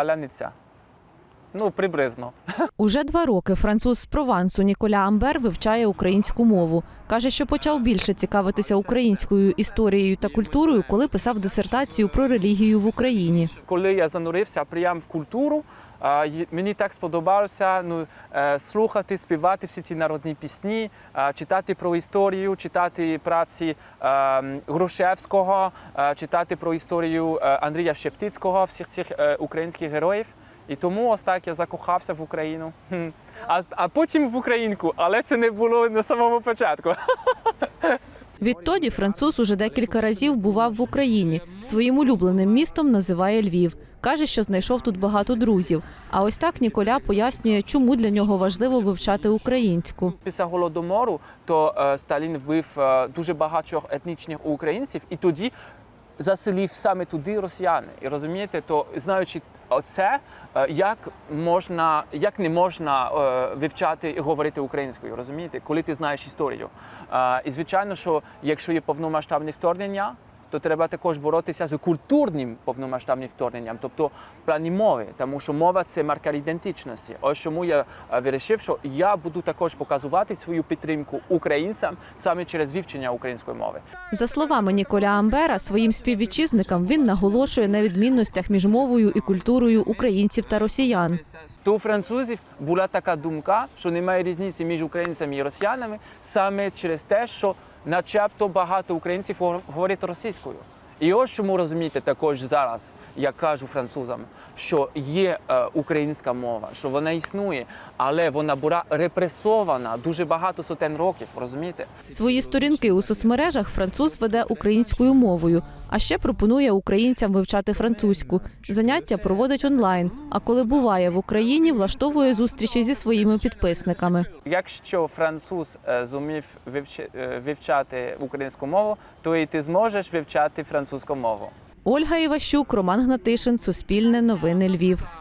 паляниця. Ну, приблизно. Уже два роки француз з Провансу Ніколя Амбер вивчає українську мову. Каже, що почав більше цікавитися українською історією та культурою, коли писав дисертацію про релігію в Україні. Коли я занурився прямо в культуру, мені так сподобалося ну, е, слухати, співати всі ці народні пісні, читати про історію, читати праці е, Грушевського, е, читати про історію е, Андрія Шептицького, всіх цих е, українських героїв. І тому ось так я закохався в Україну. А, а потім в українку, але це не було на самому початку. Відтоді француз уже декілька разів бував в Україні. Своїм улюбленим містом називає Львів. Каже, що знайшов тут багато друзів. А ось так Ніколя пояснює, чому для нього важливо вивчати українську. Після голодомору то е, Сталін вбив е, дуже багатьох етнічних українців, і тоді заселив саме туди росіяни. І розумієте, то знаючи оце, е, як можна, як не можна вивчати і говорити українською, розумієте, коли ти знаєш історію. І звичайно, що якщо є повномасштабне вторгнення. То треба також боротися з культурним повномасштабним вторгненням, тобто в плані мови, тому що мова це маркер ідентичності. Ось чому я е, вирішив, що я буду також показувати свою підтримку українцям саме через вивчення української мови. За словами Ніколя Амбера, своїм співвітчизникам він наголошує на відмінностях між мовою і культурою українців та росіян. То у французів була така думка, що немає різниці між українцями і росіянами саме через те, що начебто багато українців гов- говорять російською. І ось чому розумієте також зараз, я кажу французам, що є е, українська мова, що вона існує, але вона була репресована дуже багато сотень років, розумієте? Свої сторінки у соцмережах француз веде українською мовою, а ще пропонує українцям вивчати французьку. Заняття проводить онлайн. А коли буває в Україні, влаштовує зустрічі зі своїми підписниками. Якщо француз е, зумів е, вивчати українську мову, то і ти зможеш вивчати французьку мову. Ольга Іващук, Роман Гнатишин, Суспільне новини Львів.